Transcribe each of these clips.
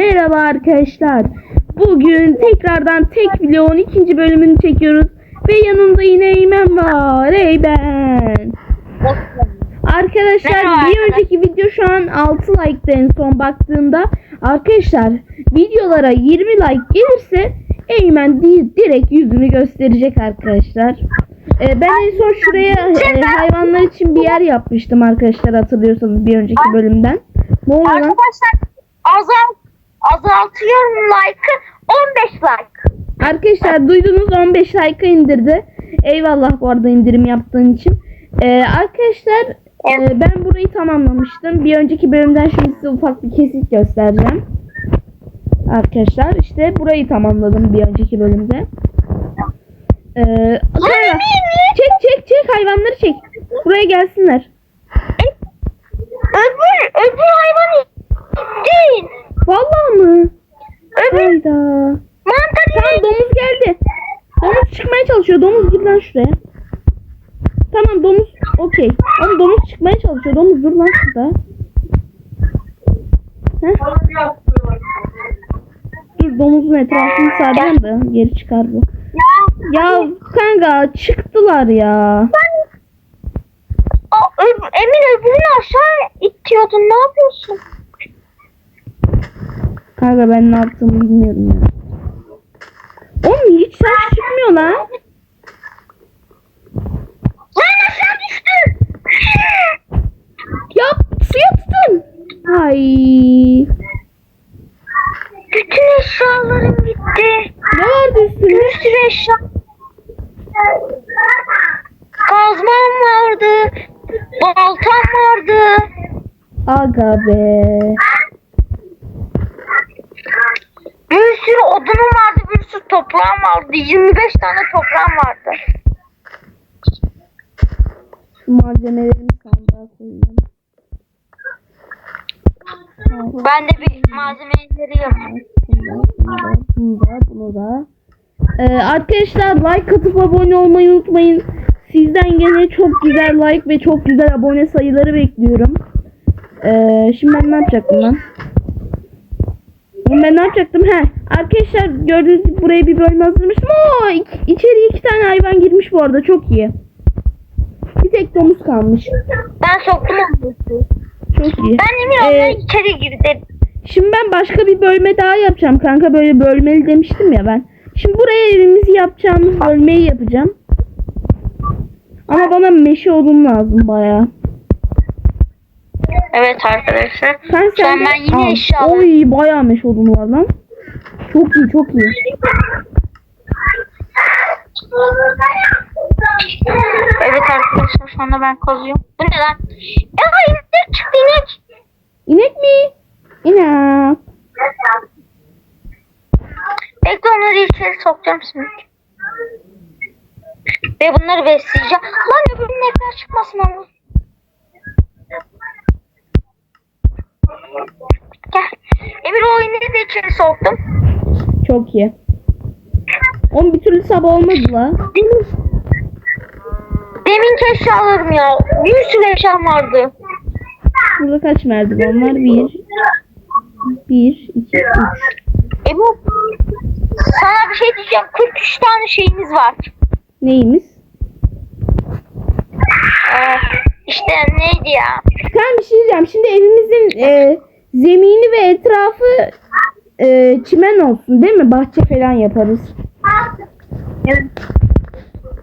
Merhaba arkadaşlar. Bugün tekrardan tek vlogun ikinci bölümünü çekiyoruz. Ve yanımda yine Eymen var. Eymen. Arkadaşlar Merhaba bir önceki video şu an 6 like'da en son baktığımda. Arkadaşlar videolara 20 like gelirse Eymen di- direkt yüzünü gösterecek arkadaşlar. Ee, ben en son şuraya e, hayvanlar için bir yer yapmıştım arkadaşlar hatırlıyorsanız bir önceki bölümden. Ne oluyor? Arkadaşlar azalt azaltıyorum like'ı 15 like. Arkadaşlar duydunuz 15 like indirdi. Eyvallah bu arada indirim yaptığın için. Ee, arkadaşlar e, ben burayı tamamlamıştım. Bir önceki bölümden şimdi size ufak bir kesit göstereceğim. Arkadaşlar işte burayı tamamladım bir önceki bölümde. Ee, sonra- çek çek çek hayvanları çek. Buraya gelsinler. Öbür öbür hayvan değil. Vallahi mı? Öbür Hayda. mantar Tamam domuz geldi. Domuz çıkmaya çalışıyor. Domuz gir lan şuraya. Tamam domuz okey. Ama domuz çıkmaya çalışıyor. Domuz dur lan şurada. Heh. Dur domuzun etrafını saracağım da geri çıkar bu. Ya kanka çıktılar ya. Emin öbürünü aşağı itiyordun ne yapıyorsun? Kanka ben ne yaptığımı bilmiyorum ya. Oğlum hiç ses çıkmıyor lan. Lan aşağı düştü. Ya suya tutun. Ay. Bütün eşyalarım gitti. Ne vardı üstünde? Bir sürü eşya. Kazmam vardı. Baltam vardı. Aga be. Bir sürü odunum vardı, bir sürü toprağım vardı. 25 tane toprağım vardı. Malzemelerimi sandığa koyayım. Ben de bir malzemeleri yapayım. Bunda, bunda, bunu da. Ee, arkadaşlar like atıp abone olmayı unutmayın. Sizden gene çok güzel like ve çok güzel abone sayıları bekliyorum. Ee, şimdi ben ne yapacaktım lan? Ben ne yapacaktım? He. Arkadaşlar gördüğünüz gibi buraya bir bölme hazırlamıştım. Oo, iç- içeriye iki tane hayvan girmiş bu arada. Çok iyi. Bir tek domuz kalmış. Ben soktum. Çok iyi. Ben emin Ee, içeri girdi. Şimdi ben başka bir bölme daha yapacağım kanka. Böyle bölmeli demiştim ya ben. Şimdi buraya evimizi yapacağımız bölmeyi yapacağım. Ama bana meşe odun lazım baya. Evet arkadaşlar. Sen Şu an sen ben yine Al. eşyalar- Oy baya meşe odun var lan. Çok iyi çok iyi. Evet arkadaşlar şu anda ben kazıyorum. Bu ne lan? Ya inek çıktı inek. İnek mi? İnek. Bekle onları içeri sokacağım şimdi. Ve bunları besleyeceğim. Lan öbür inekler çıkmasın ama. Gel. Emir o ineği de içeri soktum. Çok iyi. Oğlum bir türlü sabah olmadı la. Demin, deminki eşyalarım ya. Bir sürü eşyam vardı. Burada kaç merdiven var? Bir. Bir, iki, üç. Emir sana bir şey diyeceğim. 43 tane şeyimiz var. Neyimiz? Ee, işte neydi ya? Tamam bir şey diyeceğim. Şimdi evimizin e, zemini ve etrafı e, çimen olsun değil mi? Bahçe falan yaparız.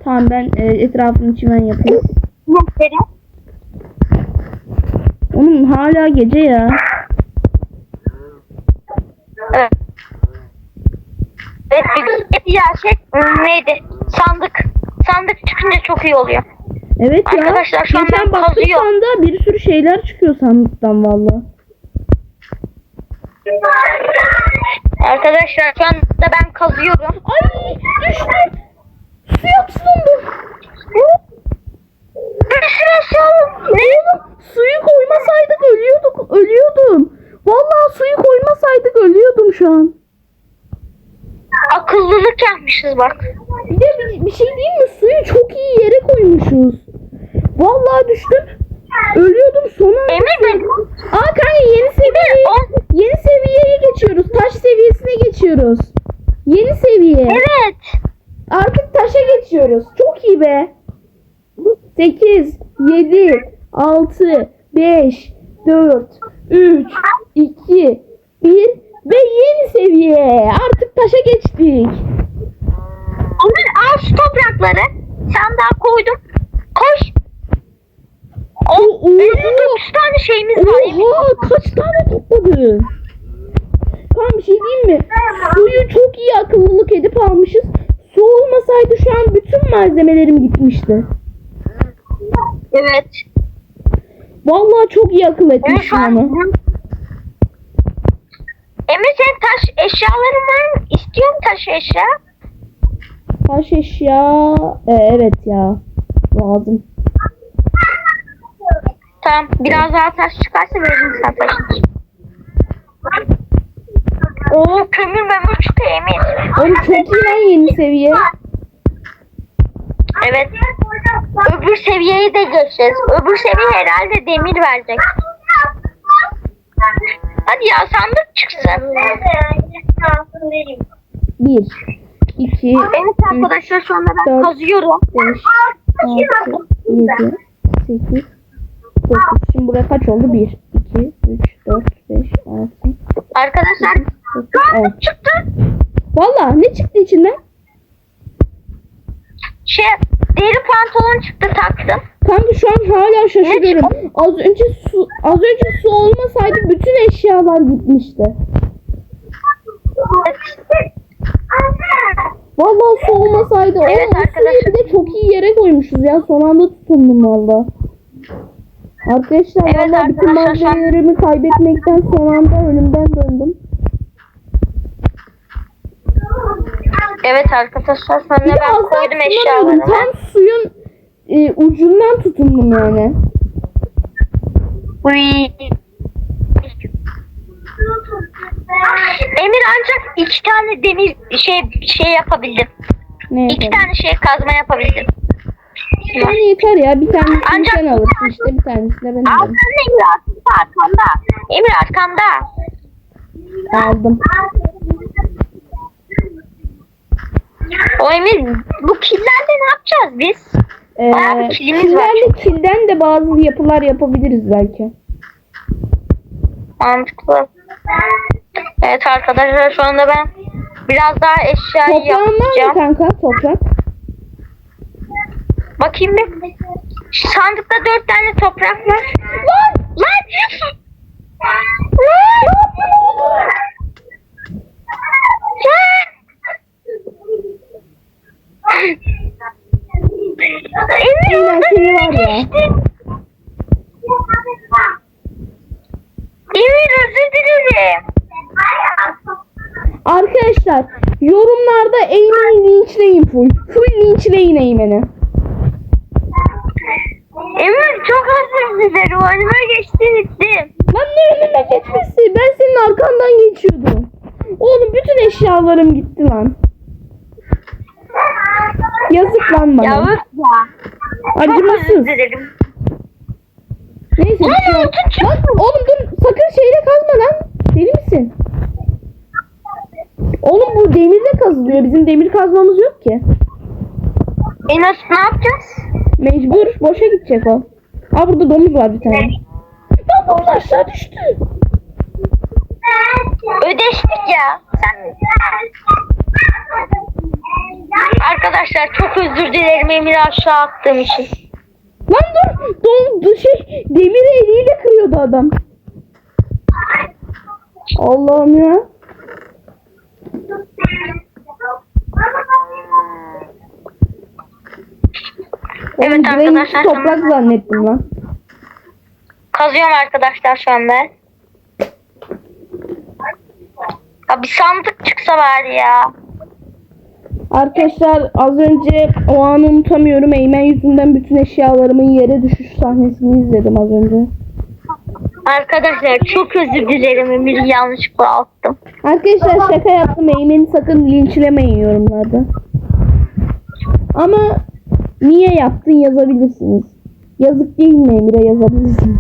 Tamam ben e, etrafını çimen yapayım. Onun hala gece ya. Evet. Evet bir şey ıı, neydi? Sandık. Sandık çıkınca çok iyi oluyor. Evet ya. Arkadaşlar şu an Geçen ben baktım kazıyorum. sanda bir sürü şeyler çıkıyor sandıktan valla. Arkadaşlar şu anda ben kazıyorum. Ay düştü. Suya tutuldu. Bir sürü eşyalım. Ne? Suyu koymasaydık ölüyorduk. Ölüyordum. Vallahi suyu koymasaydık ölüyordum şu an. Akıllılık yapmışız bak. Bir de bir, bir şey değil mi? Suyu çok iyi yere koymuşuz. Vallahi düştüm. Ölüyordum son anda. Emir ben Aa kanka yeni seviye o yeni seviyeye geçiyoruz. geçiyoruz. Yeni seviye. Evet. Artık taşa geçiyoruz. Çok iyi be. 8, 7, 6, 5, 4, 3, 2, 1 ve yeni seviye. Artık taşa geçtik. Al şu toprakları. Sandığa koydum. Koş. O, elimizde 30 tane şeyimiz var. Oha kaç tane topladın? Kan bir şey diyeyim mi? Suyu çok iyi akıllılık edip almışız. Su olmasaydı şu an bütün malzemelerim gitmişti. Evet. Vallahi çok iyi akıl Evet şu an. ama. Emir senin taş eşyaların var mı? İstiyor musun taş eşya? Taş eşya. E, evet ya. Lazım. Tamam. Biraz daha taş çıkarsa veririm sana taşını. Oo kömür memur çıkıyor Emir. Oğlum çok iyi lan yeni seviye. Evet. Öbür seviyeye de geçeceğiz. Öbür seviye herhalde demir verecek. Hadi ya sandık çıksın. Bir, iki, Evet arkadaşlar şu anda ben dört, kazıyorum. beş, altı, yedi, sekiz, dokuz. Şimdi buraya kaç oldu? Bir, iki, üç, dört, beş, altı, Arkadaşlar dokuz, şu anda çıktı. Valla ne çıktı içinden? Şey deri pantolon çıktı taktım. Kanka şu an hala şaşırıyorum. Az önce su az önce su olmasaydı bütün eşyalar gitmişti. Vallahi su olmasaydı Evet o arkadaşlar. de çok iyi yere koymuşuz ya. Son anda tutundum valla. Arkadaşlar Evet valla bütün malzemelerimi kaybetmekten son anda önümden döndüm. Evet arkadaşlar sonra ben koydum eşyalarımı. Tam suyun e, ucundan tutundum yani. Uy. Emir ancak iki tane demir şey şey yapabildim. Ne İki yapalım? tane şey kazma yapabildim. Yani yeter ya bir tanesini Ancak- sen alırsın işte bir tanesini ben alırım. Altın Emir arkanda. Emir arkanda. Aldım. O Emir bu killerle ne yapacağız biz? Bayağı bir Ee, kilimiz var killerle kilden de bazı yapılar yapabiliriz belki. Mantıklı. Evet arkadaşlar şu anda ben biraz daha eşyayı Toprağın var mı yapacağım. kanka toprak? Bakayım bir. Şu sandıkta dört tane toprak var. Lan! Lan! Lan! Emir Emir, orada seni nereye var ya. geçtin? Emir özür dilerim. Arkadaşlar yorumlarda Eymen'i linçleyin full. Full linçleyin Eymen'i. Emir çok özür dilerim. Önüme geçtin gittim. Lan ne önüme geçmişsin? Ben senin arkandan geçiyordum. Oğlum bütün eşyalarım gitti lan. Yazık lan bana. Ya öf ya. Acımasız. Neyse Lan şey. Lan oğlum dur sakın şeyle kazma lan. Deli misin? Oğlum bu demirle kazılıyor. Bizim demir kazmamız yok ki. E nasıl ne yapacağız? Mecbur boşa gidecek o. Aa burada domuz var bir tane. Lan domuz aşağı düştü. Ödeştik ya. Arkadaşlar çok özür dilerim Emir'i aşağı attığım için. Lan dur. Dom, şey demiri eliyle kırıyordu adam. Allah'ım ya. Evet Oğlum, arkadaşlar, toprak zannettim lan. Kazıyorum arkadaşlar şu an ben. Ya bir sandık çıksa bari ya. Arkadaşlar az önce o anı unutamıyorum. Eymen yüzünden bütün eşyalarımın yere düşüş sahnesini izledim az önce. Arkadaşlar çok özür dilerim Emir'i yanlışlıkla attım. Arkadaşlar şaka yaptım. Eymen'i sakın linçlemeyin yorumlarda. Ama niye yaptın yazabilirsiniz. Yazık değil mi Emir'e yazabilirsiniz.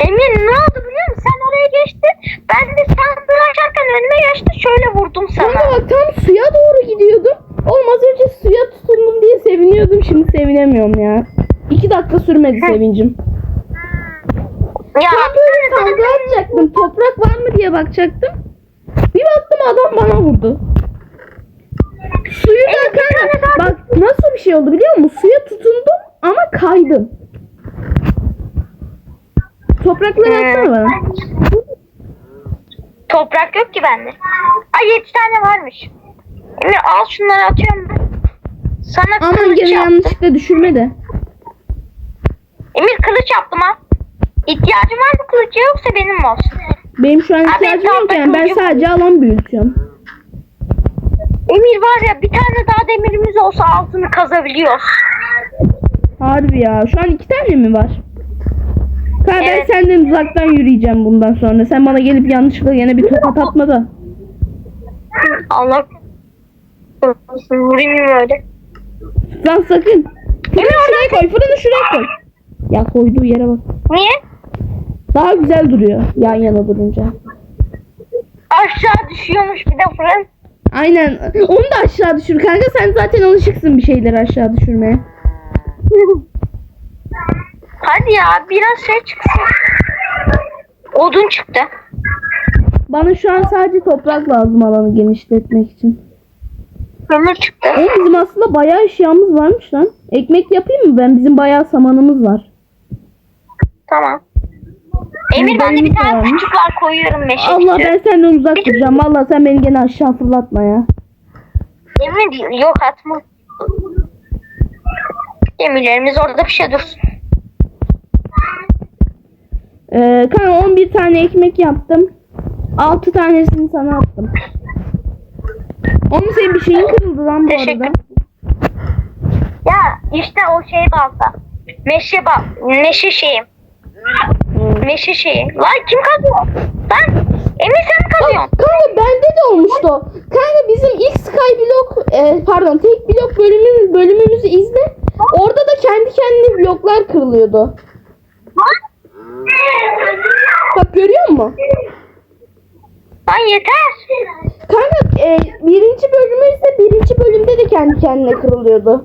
Emir ne oldu biliyor musun? Sen oraya geçtin. Ben de sandığı açarken önüme geçti. şöyle vurdum sana. bak tam suya doğru gidiyordum. Oğlum az önce suya tutundum diye seviniyordum. Şimdi sevinemiyorum ya. İki dakika sürmedi sevincim. Ya Ben böyle sandığa atacaktım. Toprak var mı diye bakacaktım. Bir baktım adam bana vurdu. Suyu da kanka bak nasıl bir şey oldu biliyor musun? Suya tutundum ama kaydım. Toprakları Hmm. atsana bana. toprak yok ki bende. Ay 7 tane varmış. Emir al şunları atıyorum ben. Sana Aman kılıç gene yaptım. yanlışlıkla düşürme de. Emir kılıç yaptım ha. İhtiyacın var mı kılıca yoksa benim olsun? Benim şu an Abi, ihtiyacım yok tahta yani ben sadece alan büyütüyorum. Emir var ya bir tane daha demirimiz olsa altını kazabiliyoruz. Harbi ya. Şu an iki tane mi var? Kanka Evet. ben senden uzaktan yürüyeceğim bundan sonra. Sen bana gelip yanlışlıkla yine bir tokat atma da. Allah korusun vurayım öyle. Lan sakın. Fırını şuraya koy. Fırını şuraya koy. Ya koyduğu yere bak. Niye? Daha güzel duruyor yan yana durunca. Aşağı düşüyormuş bir de fırın. Aynen. Onu da aşağı düşür kanka. Sen zaten alışıksın bir şeyleri aşağı düşürmeye. Hadi ya biraz şey çıksın. Odun çıktı. Bana şu an sadece toprak lazım alanı genişletmek için. Kömür çıktı. Oğlum bizim aslında bayağı eşyamız varmış lan. Ekmek yapayım mı ben? Bizim bayağı samanımız var. Tamam. Emir ben de bir tane küçükler koyuyorum meşe Allah ben senden uzak duracağım. Valla sen beni gene aşağı fırlatma ya. Emir yok atma. Demirlerimiz orada bir şey dursun. Ee, kanka 11 tane ekmek yaptım. 6 tanesini sana attım. Onun senin bir şeyin kırıldı lan bu Teşekkür. arada. Ya işte o şey balta. Meşe bal. Meşe şeyi. Meşe şeyi. Lan kim kazıyor? Lan Emir sen mi kazıyorsun? Kanka bende de olmuştu. Kanka bizim ilk Skyblock e, pardon tek blok bölümümüz, bölümümüzü izle. Orada da kendi kendine bloklar kırılıyordu. Bak görüyor musun? Lan yeter. Kanka e, birinci bölümü izle. Birinci bölümde de kendi kendine kırılıyordu.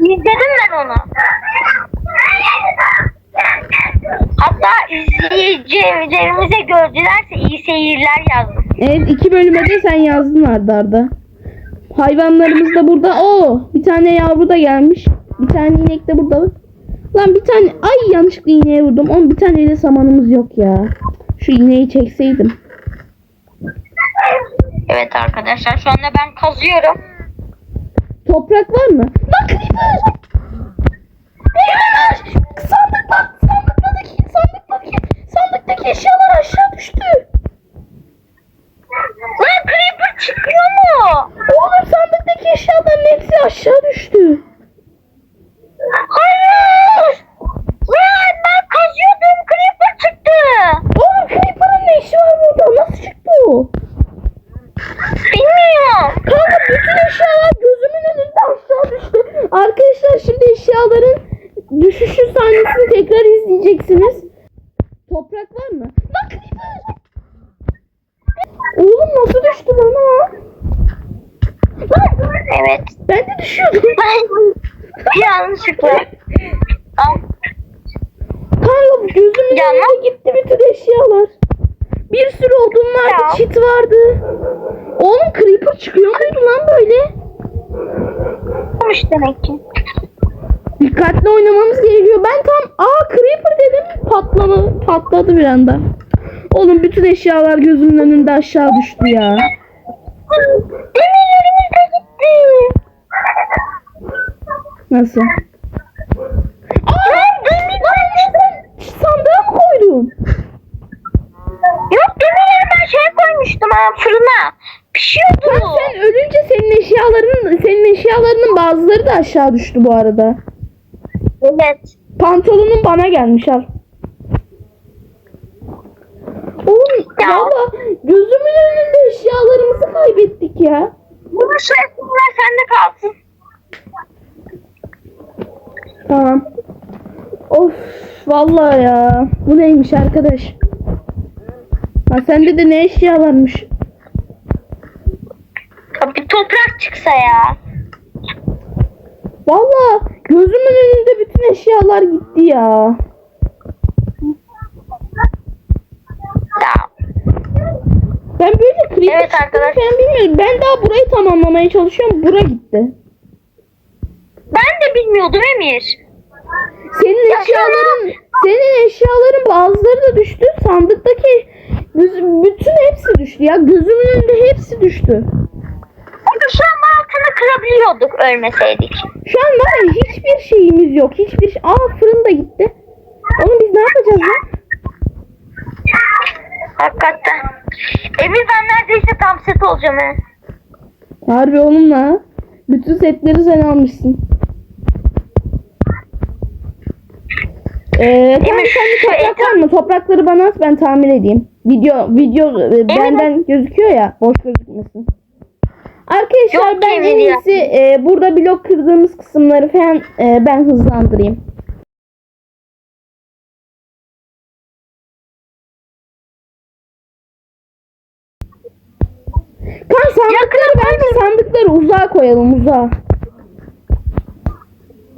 İzledim ben onu. Hatta izleyicilerimize gördülerse iyi seyirler yazdım. Evet iki bölüme de sen yazdın arda arda. Hayvanlarımız da burada. Oo bir tane yavru da gelmiş. Bir tane inek de burada. Lan bir tane ay yanlışlıkla ineğe vurdum. Oğlum bir tane de samanımız yok ya. Şu ineği çekseydim. Evet arkadaşlar şu anda ben kazıyorum. Toprak var mı? Lan creeper! Creeper! Sandık bak! Sandıktaki, sandıktaki, eşyalar aşağı düştü. Lan creeper çıkıyor mu? Oğlum sandıktaki eşyaların hepsi aşağı düştü. Hayır. Lan ben kazıyordum creeper çıktı. Oğlum Creeper'ın ne işi var burada? Nasıl çıktı o? Bilmiyorum. Kanka bütün eşyalar gözümün önünde aşağı düştü. Arkadaşlar şimdi eşyaların düşüşü sahnesini tekrar izleyeceksiniz. Toprak var mı? Lan Creeper! Oğlum nasıl düştü bana? Lan Evet. ben de düşüyordum. Ben yanlışlıkla. Al. Kanka gözümün Ya önünde gitti bütün eşyalar. Bir sürü odun vardı, Ya. çit vardı. Oğlum Creeper çıkıyor muydu lan böyle? Olmuş demek ki. Dikkatli oynamamız gerekiyor. Ben tam aa creeper dedim patlama patladı bir anda. Oğlum bütün eşyalar gözümün önünde aşağı düştü ya. Demirlerimiz de gitti. Nasıl? Aa, lan sen sandığa mı koydun? Yok demirleri ben şey koymuştum ha fırına. Lan Pişiyordu. sen ölünce senin eşyalarının senin bazıları da aşağı düştü bu arada. Evet. Pantolonun bana gelmiş al. Oğlum Ya. valla gözümün önünde eşyalarımızı kaybettik ya. Bunu su etsinler sende kalsın. Tamam. Of vallahi ya. Bu neymiş arkadaş? Ha sende de ne eşya varmış? Bir toprak çıksa ya. Valla gözümün önünde bütün eşyalar gitti ya. Ben böyle creeper Evet çıktığını arkadaş. falan bilmiyorum. Ben daha burayı tamamlamaya çalışıyorum. Bura gitti. Ben de bilmiyordum Emir. Senin Ya eşyaların senin eşyaların bazıları da düştü. Sandıktaki bütün hepsi düştü ya. Gözümün önünde hepsi düştü. Şu an altını kırabiliyorduk ölmeseydik. Şu an var ya hiçbir şeyimiz yok. Hiçbir şey. Aa fırın da gitti. Oğlum biz ne yapacağız lan? Hakikaten. Emir ben neredeyse tam set olacağım he. Harbi oğlum la. Bütün setleri sen almışsın. Ee, sen, Emir, sende şu toprak var mı? Toprakları bana at ben tamir edeyim. Video video e, benden gözüküyor ya. Boş gözükmesin. Arkadaşlar Yok ben en iyisi e, burada blok kırdığımız kısımları falan e, ben hızlandırayım. Kan sandıkları bence sandıkları uzağa koyalım uzağa.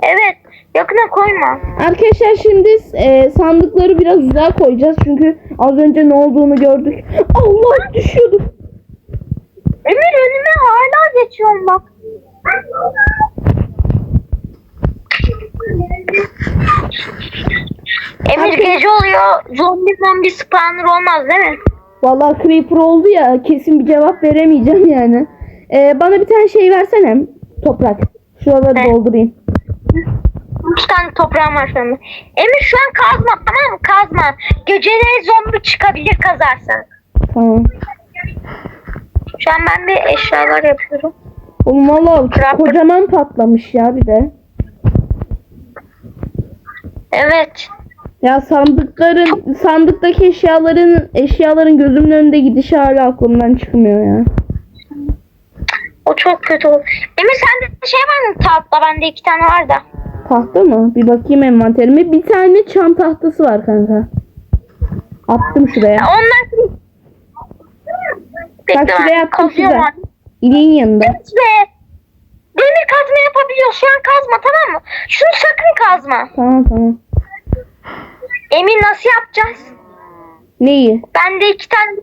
Evet. Yakına koyma. Arkadaşlar şimdi e, sandıkları biraz uzağa koyacağız çünkü az önce ne olduğunu gördük. Allah düşüyordum. Emir önüme hala geçiyorum bak. Emir Arkadaş- gece oluyor. Zombi zombi spawner olmaz değil mi? Vallahi creeper oldu ya kesin bir cevap veremeyeceğim yani. E, bana bir tane şey versene toprak. Şuraları Ne? doldurayım. Üç tane toprağım var anda. Emir şu an kazma tamam mı? Kazma. Geceleri zombi çıkabilir kazarsan. Tamam. Şu an ben bir eşyalar yapıyorum. Oğlum valla kocaman patlamış ya bir de. Evet. Ya sandıkların sandıktaki eşyaların eşyaların gözümün önünde gidişi hala aklımdan çıkmıyor ya. O çok kötü oldu. Emir sende şey var mı tahta? Bende iki tane var da. Tahta mı? Bir bakayım envanterime. Bir tane çam tahtası var kanka. Attım şuraya. Ya Onlar... Bak şuraya ben attım şurada. İliğin yanında. Evet be. Demir kazma yapabiliyoruz. Şu an kazma tamam mı? Şunu sakın kazma. Tamam tamam. Emin nasıl yapacağız? Neyi? Bende iki tane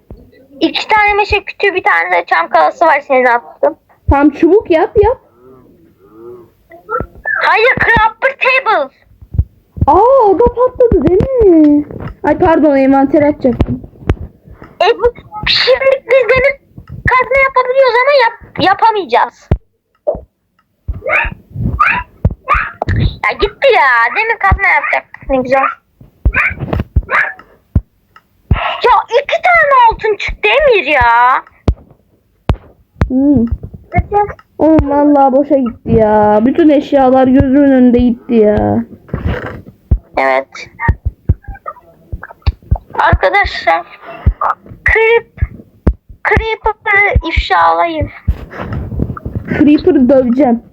iki tane meşe kütüğü bir tane de çam kalası var senin attım. Tam çubuk yap yap. Hayır crapper table. Aa o da patladı değil mi? Ay pardon envanter açacaktım. E bu, şimdi biz demir kazma yapabiliyoruz ama yap, yapamayacağız. Ya gitti ya. Demir kazma yapacak. Ne güzel. Ya iki tane altın çıktı Emir ya. Hmm. Oğlum vallahi boşa gitti ya. Bütün eşyalar gözümün önünde gitti ya. Evet. Arkadaşlar. Creep Creeper'ı ifşalayın. Creeper'ı döveceğim.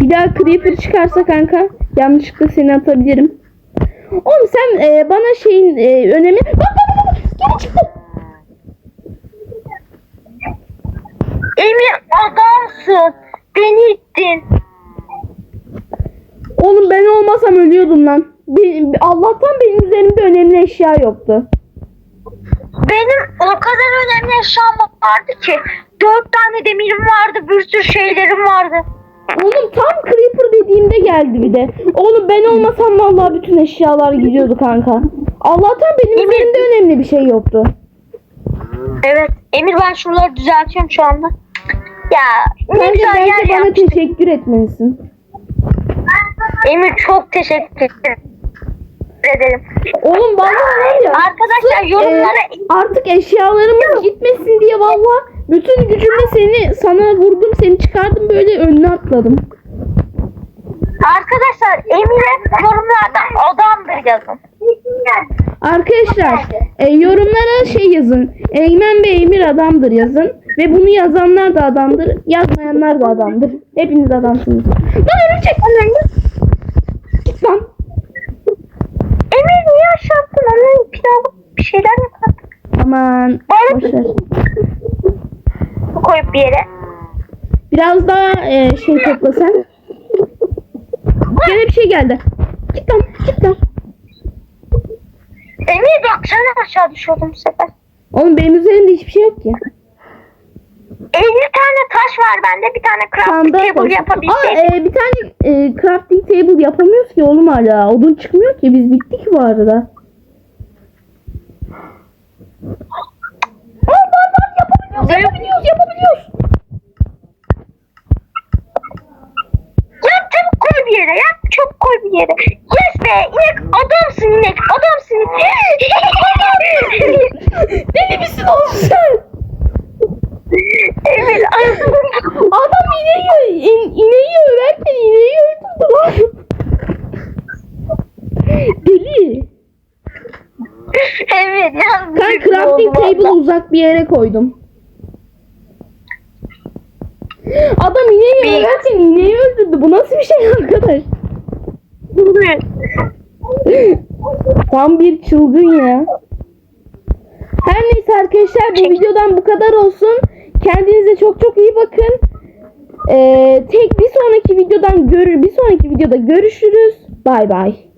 Bir daha Creeper çıkarsa kanka yanlışlıkla seni atabilirim. Oğlum sen e, bana şeyin e, önemi... Bak bak bak, geri çıktı. Emir adamsın. Beni ittin. Oğlum ben olmasam ölüyordum lan. Benim, Allah'tan benim üzerimde önemli eşya yoktu. Benim o kadar önemli eşyam vardı ki. Dört tane demirim vardı. Bir sürü şeylerim vardı. Oğlum tam Creeper dediğimde geldi bir de. Oğlum ben olmasam vallahi bütün eşyalar gidiyordu kanka. Allah'tan benim Yemin- üzerimde önemli bir şey yoktu. Evet. Emir ben şuraları düzeltiyorum şu anda. Ya ne Bence, güzel yer bana yapmışsın. teşekkür etmelisin. Emir çok teşekkür ederim. Oğlum vallahi var ya. Arkadaşlar sırf, yorumlara e, artık eşyalarımız gitmesin diye vallahi bütün gücümle seni sana vurdum seni çıkardım böyle önüne atladım. Arkadaşlar Emir'e yorumlardan adamdır yazın. Arkadaşlar e, yorumlara şey yazın. Eymen ve Emir adamdır yazın. Ve bunu yazanlar da adamdır. Yazmayanlar da adamdır. Hepiniz adamsınız. Lan örümcek. Git lan. Aşağı attın? Onun pilavı bir şeyler mi kattın? Ama Aman. Boşver. Koyup bir yere. Biraz daha e, şey topla sen. Gene bir şey geldi. Git lan git lan. Emir bak sen aşağı düşüyordun bu sefer. Oğlum benim üzerimde hiçbir şey yok ki. 50 tane taş var bende. Bir tane crafting Sandık table olsun. Aa, yapabilseydim. e, bir tane e, crafting table yapamıyoruz ki oğlum hala. Odun çıkmıyor ki. Biz bittik bu arada. Aa, var var yapabiliyoruz yapabiliyoruz yapabiliyoruz. Yap çabuk koy bir yere. Yap çabuk koy bir yere. Yes be inek adamsın inek adamsın. Deli misin oğlum sen? Emir Adam ineği, in, ineği överken ineği öldürdü lan. Deli. Emir ya. Ben crafting table uzak bir yere koydum. Adam ineği överken ineği öldürdü. Bu nasıl bir şey arkadaş? Tam bir çılgın ya. Her neyse arkadaşlar bu videodan bu kadar olsun. Kendinize çok çok iyi bakın. Ee, tek bir sonraki videodan görür bir sonraki videoda görüşürüz. Bay bay.